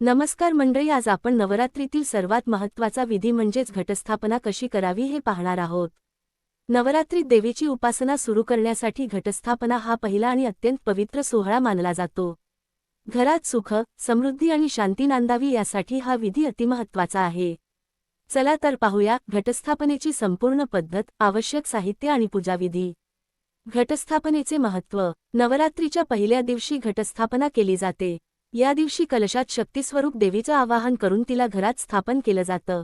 नमस्कार मंडळी आज आपण नवरात्रीतील सर्वात महत्त्वाचा विधी म्हणजेच घटस्थापना कशी करावी हे पाहणार आहोत. नवरात्रीत देवीची उपासना सुरू करण्यासाठी घटस्थापना हा पहिला आणि अत्यंत पवित्र सोहळा मानला जातो. घरात सुख समृद्धी आणि शांती नांदावी यासाठी हा विधी अतिमहत्वाचा आहे. चला तर पाहूया घटस्थापनेची संपूर्ण पद्धत आवश्यक साहित्य आणि पूजाविधी घटस्थापनेचे महत्त्व. नवरात्रीच्या पहिल्या दिवशी घटस्थापना केली जाते. या दिवशी कलशात शक्तिस्वरूप देवीचं आवाहन करून तिला घरात स्थापन केलं जातं.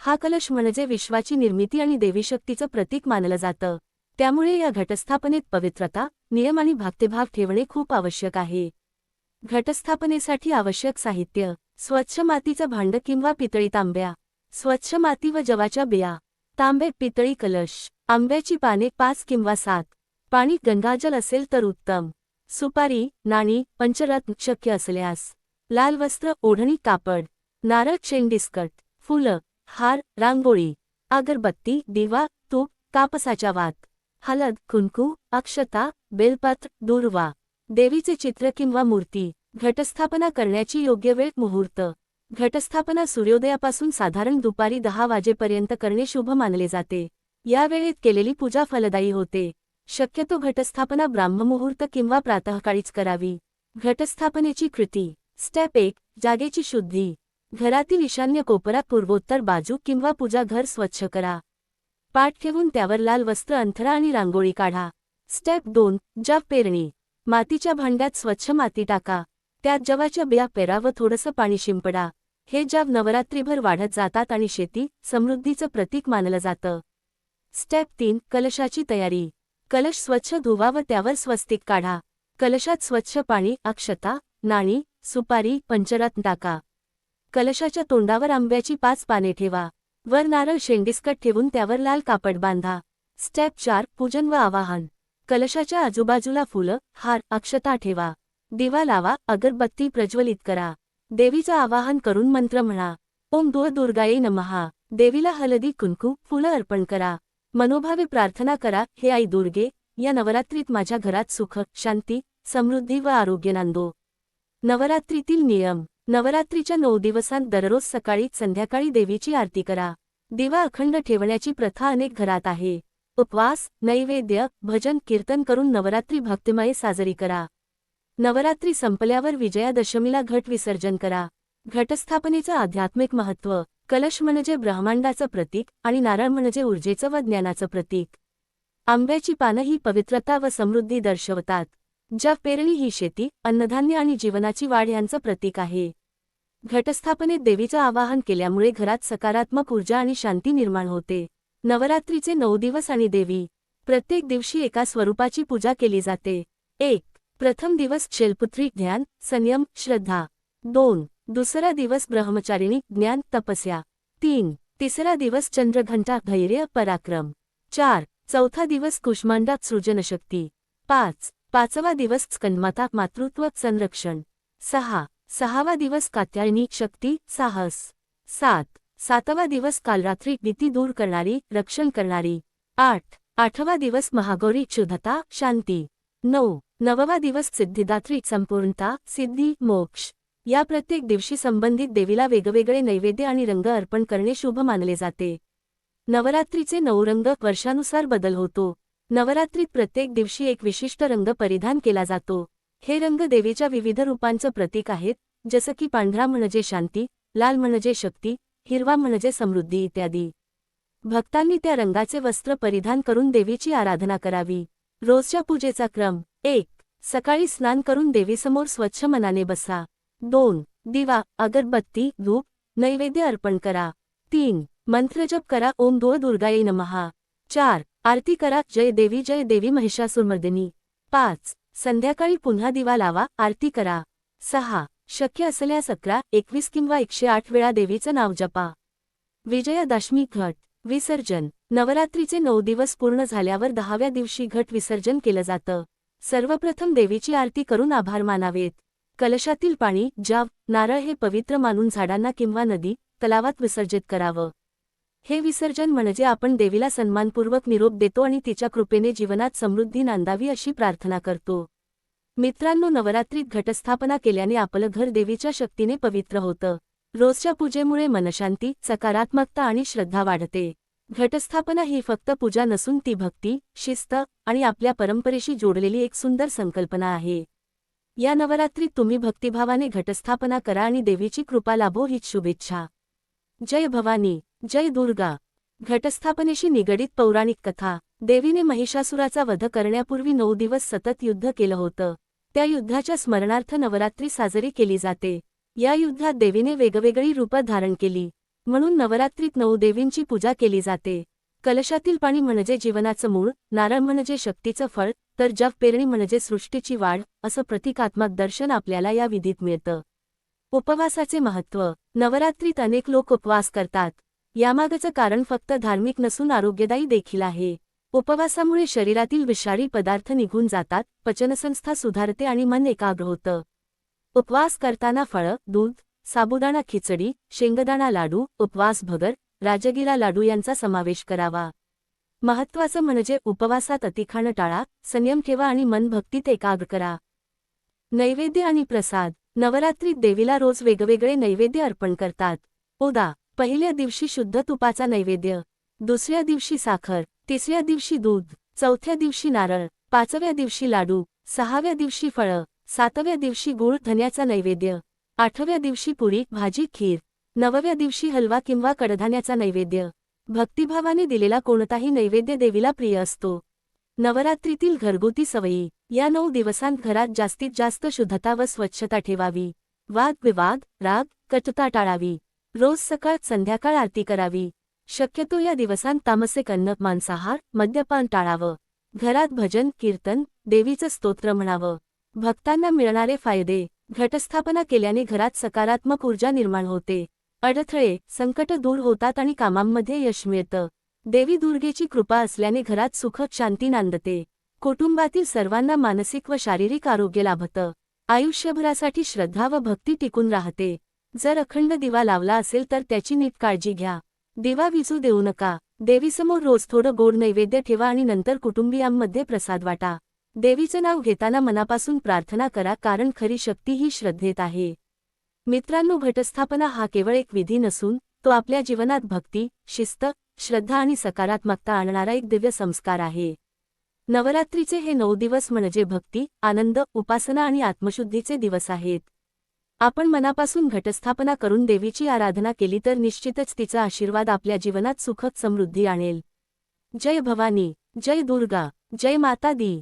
हा कलश म्हणजे विश्वाची निर्मिती आणि देवीशक्तीचं प्रतीक मानलं जातं. त्यामुळे या घटस्थापनेत पवित्रता नियम आणि भक्तिभाव ठेवणे खूप आवश्यक आहे. घटस्थापनेसाठी आवश्यक साहित्य स्वच्छ मातीचं भांड किंवा पितळी तांब्या स्वच्छ माती व जवाच्या बिया तांबे पितळी कलश आंब्याची पाने पाच किंवा सात पाणी गंगाजल असेल तर उत्तम. सुपारी नाणी पंचरत्न शक्य असल्यास लाल वस्त्र ओढणी कापड नारळ चेंडिस्कट फुलं हार रांगोळी अगरबत्ती दिवा तूप कापसाच्या वात हलद कुंकू अक्षता बेलपत्र दुर्वा देवीचे चित्र किंवा मूर्ती घटस्थापना करण्याची योग्य वेळ मुहूर्त घटस्थापना सूर्योदयापासून साधारण दुपारी दहा वाजेपर्यंत करणे शुभ मानले जाते. या वेळेत केलेली पूजा फलदायी होते. शक्यतो घटस्थापना ब्राह्ममुहूर्त किंवा प्रातःकाळीच करावी. घटस्थापनेची कृती. स्टेप एक जागेची शुद्धी. घरातील ईशान्य कोपरा पूर्वोत्तर बाजू किंवा पूजा घर स्वच्छ करा. पाठ ठेवून त्यावर लाल वस्त्र अंथरा आणि रांगोळी काढा. स्टेप दोन जव पेरणी. मातीच्या भांड्यात स्वच्छ माती टाका. त्यात जवाच्या बिया पेरा व थोडंसं पाणी शिंपडा. हे जव नवरात्रीभर वाढत जातात आणि शेती समृद्धीचं प्रतीक मानलं जातं. स्टेप तीन कलशाची तयारी. कलश स्वच्छ धुवा व त्यावर स्वस्तिक काढा. कलशात स्वच्छ पाणी अक्षता नाणी सुपारी पंचरत्न टाका. कलशाच्या तोंडावर आंब्याची पाच पाने ठेवा. वर नारळ शेंडिस्कट ठेवून त्यावर लाल कापड बांधा. स्टेप चार पूजन व आवाहन. कलशाच्या आजूबाजूला फुलं हार अक्षता ठेवा. दिवा लावा अगरबत्ती प्रज्वलित करा. देवीचं आवाहन करून मंत्र म्हणा. ओम दुर्गाये नमहा देवीला हलदी कुंकू फुलं अर्पण करा. मनोभावे प्रार्थना करा हे आई दुर्गे या नवरात्रीत माझ्या घरात सुख शांती समृद्धी व आरोग्य नांदो. नवरात्रीतील नियम. नवरात्रीच्या नऊ दिवसांत दररोज सकाळी संध्याकाळी देवीची आरती करा. दिवा अखंड ठेवण्याची प्रथा अनेक घरात आहे. उपवास नैवेद्य भजन कीर्तन करून नवरात्री भक्तिमय साजरी करा. नवरात्री संपल्यावर विजयादशमीला घट विसर्जन करा. घटस्थापनेचं आध्यात्मिक महत्त्व कलश म्हणजे ब्रह्मांडाचं प्रतीक आणि नारळ म्हणजे ऊर्जेचं व ज्ञानाचं प्रतीक. आंब्याची पानं ही पवित्रता व समृद्धी दर्शवतात ज्या पेरणी ही शेती अन्नधान्य आणि जीवनाची वाढ यांचं प्रतीक आहे. घटस्थापनेत देवीचं आवाहन केल्यामुळे घरात सकारात्मक ऊर्जा आणि शांती निर्माण होते. नवरात्रीचे नऊ दिवस आणि देवी. प्रत्येक दिवशी एका स्वरूपाची पूजा केली जाते. एक. प्रथम दिवस शेलपुत्री ध्यान संयम श्रद्धा. दोन. दुसरा दिवस ब्रह्मचारिणी ज्ञान तपस्या. तीन तिसरा दिवस चंद्रघंटा धैर्य पराक्रम. चार चौथा दिवस कुष्मांडा सृजनशक्ती. पाच पाचवा दिवस स्कंदमाता मातृत्व संरक्षण. सहा सहावा दिवस कात्यायनी शक्ती साहस. सात सातवा दिवस कालरात्री भीती दूर करणारी रक्षण करणारी. आठ आठवा दिवस महागौरी शुद्धता शांती. नऊ नववा दिवस सिद्धिदात्री संपूर्णता सिद्धी मोक्ष. या प्रत्येक दिवशी संबंधित देवीला वेगवेगळे नैवेद्य आणि रंग अर्पण करणे शुभ मानले जाते. नवरात्रीचे नऊ रंग वर्षानुसार बदल होतो. नवरात्रीत प्रत्येक दिवशी एक विशिष्ट रंग परिधान केला जातो. हे रंग देवीच्या विविध रूपांचं प्रतीक आहेत जसं की पांढरा म्हणजे शांती लाल म्हणजे शक्ती हिरवा म्हणजे समृद्धी इत्यादी. भक्तांनी त्या रंगाचे वस्त्र परिधान करून देवीची आराधना करावी. रोजच्या पूजेचा क्रम एक सकाळी स्नान करून देवीसमोर स्वच्छ मनाने बसा. दोन. दिवा अगरबत्ती धूप नैवेद्य अर्पण करा. तीन. मंत्रजप करा. ओम धोळ दुर्गाई नमहा चार. आरती करा. जय देवी जय देवी महिषासुरमर्दिनी पाच. संध्याकाळी पुन्हा दिवा लावा. आरती करा. सहा. शक्य असल्यास अकरा एकवीस किंवा एकशे आठ वेळा देवीचं नाव जपा. विजयादशमी घट विसर्जन. नवरात्रीचे नऊ दिवस पूर्ण झाल्यावर दहाव्या दिवशी घट विसर्जन केलं जातं. सर्वप्रथम देवीची आरती करून आभार मानावेत. कलशातील पाणी जाव नारळ हे पवित्र मानून झाडांना किंवा नदी तलावात विसर्जित करावं. हे विसर्जन म्हणजे आपण देवीला सन्मानपूर्वक निरोप देतो आणि तिच्या कृपेने जीवनात समृद्धी नांदावी अशी प्रार्थना करतो. मित्रांनो नवरात्रीत घटस्थापना केल्याने आपलं घर देवीच्या शक्तीने पवित्र होतं. रोजच्या पूजेमुळे मनशांती सकारात्मकता आणि श्रद्धा वाढते. घटस्थापना ही फक्त पूजा नसून ती भक्ती शिस्त आणि आपल्या परंपरेशी जोडलेली एक सुंदर संकल्पना आहे. या नवरात्रीत तुम्ही भक्तिभावाने घटस्थापना करा आणि देवीची कृपा लाभो हीच शुभेच्छा. जय भवानी जय दुर्गा. घटस्थापनेशी निगडीत पौराणिक कथा. देवीने महिषासुराचा वध करण्यापूर्वी नऊ दिवस सतत युद्ध केलं होतं. त्या युद्धाच्या स्मरणार्थ नवरात्री साजरी केली जाते. या युद्धात देवीने वेगवेगळी रूपं धारण केली. म्हणून नवरात्रीत नऊ देवींची पूजा केली जाते. कलशातील पाणी म्हणजे जीवनाचं मूळ नारळ म्हणजे शक्तीचं फळ तर जप पेरणी म्हणजे सृष्टीची वाढ असं प्रतिकात्मक दर्शन आपल्याला या विधीत मिळतं. उपवासाचे महत्त्व नवरात्रीत अनेक लोक उपवास करतात. यामागचं कारण फक्त धार्मिक नसून आरोग्यदायी देखील आहे. उपवासामुळे शरीरातील विषारी पदार्थ निघून जातात पचनसंस्था सुधारते आणि मन एकाग्र होतं. उपवास करताना फळं दूध साबुदाणा खिचडी शेंगदाणा लाडू उपवास भगर राजगिरा लाडू यांचा समावेश करावा. महत्वाचं म्हणजे उपवासात अतिखाणं टाळा संयम ठेवा आणि मन भक्तीत एकाग्र करा. नैवेद्य आणि प्रसाद. नवरात्रीत देवीला रोज वेगवेगळे नैवेद्य अर्पण करतात. ओदा पहिल्या दिवशी शुद्ध तुपाचा नैवेद्य. दुसऱ्या दिवशी साखर. तिसऱ्या दिवशी दूध. चौथ्या दिवशी नारळ. पाचव्या दिवशी लाडू. सहाव्या दिवशी फळं. सातव्या दिवशी गुळ धन्याचा नैवेद्य. आठव्या दिवशी पुरी भाजी खीर. नवव्या दिवशी हलवा किंवा कडधान्याचा नैवेद्य. भक्तिभावाने दिलेला कोणताही नैवेद्य देवीला प्रिय असतो. नवरात्रीतील घरगुती सवयी या नऊ दिवसांत घरात जास्तीत जास्त शुद्धता व स्वच्छता ठेवावी. वाद विवाद राग कटता टाळावी. रोज सकाळ संध्याकाळ आरती करावी. शक्यतो या दिवसांत तामसिक अन्न मांसाहार मद्यपान टाळावं. घरात भजन कीर्तन देवीचं स्तोत्र म्हणावं. भक्तांना मिळणारे फायदे घटस्थापना केल्याने घरात सकारात्मक ऊर्जा निर्माण होते. अडथळे संकट दूर होतात आणि कामांमध्ये यश मिळतं. देवी दुर्गेची कृपा असल्याने घरात सुख शांती नांदते. कुटुंबातील सर्वांना मानसिक व शारीरिक आरोग्य लाभतं. आयुष्यभरासाठी श्रद्धा व भक्ती टिकून राहते. जर अखंड दिवा लावला असेल तर त्याची नीट काळजी घ्या. दिवा विजू देऊ नका. देवीसमोर रोज थोडं गोड नैवेद्य ठेवा आणि नंतर कुटुंबियांमध्ये प्रसाद वाटा. देवीचं नाव घेताना मनापासून प्रार्थना करा कारण खरी शक्ती ही श्रद्धेत आहे. मित्रांनो घटस्थापना हा केवळ एक विधी नसून तो आपल्या जीवनात भक्ती शिस्त श्रद्धा आणि सकारात्मकता आणणारा एक दिव्य संस्कार आहे. नवरात्रीचे हे नऊ दिवस म्हणजे भक्ती आनंद उपासना आणि आत्मशुद्धीचे दिवस आहेत. आपण मनापासून घटस्थापना करून देवीची आराधना केली तर निश्चितच तिचा आशीर्वाद आपल्या जीवनात सुखद समृद्धी आणेल. जय भवानी जय दुर्गा जय माता दी.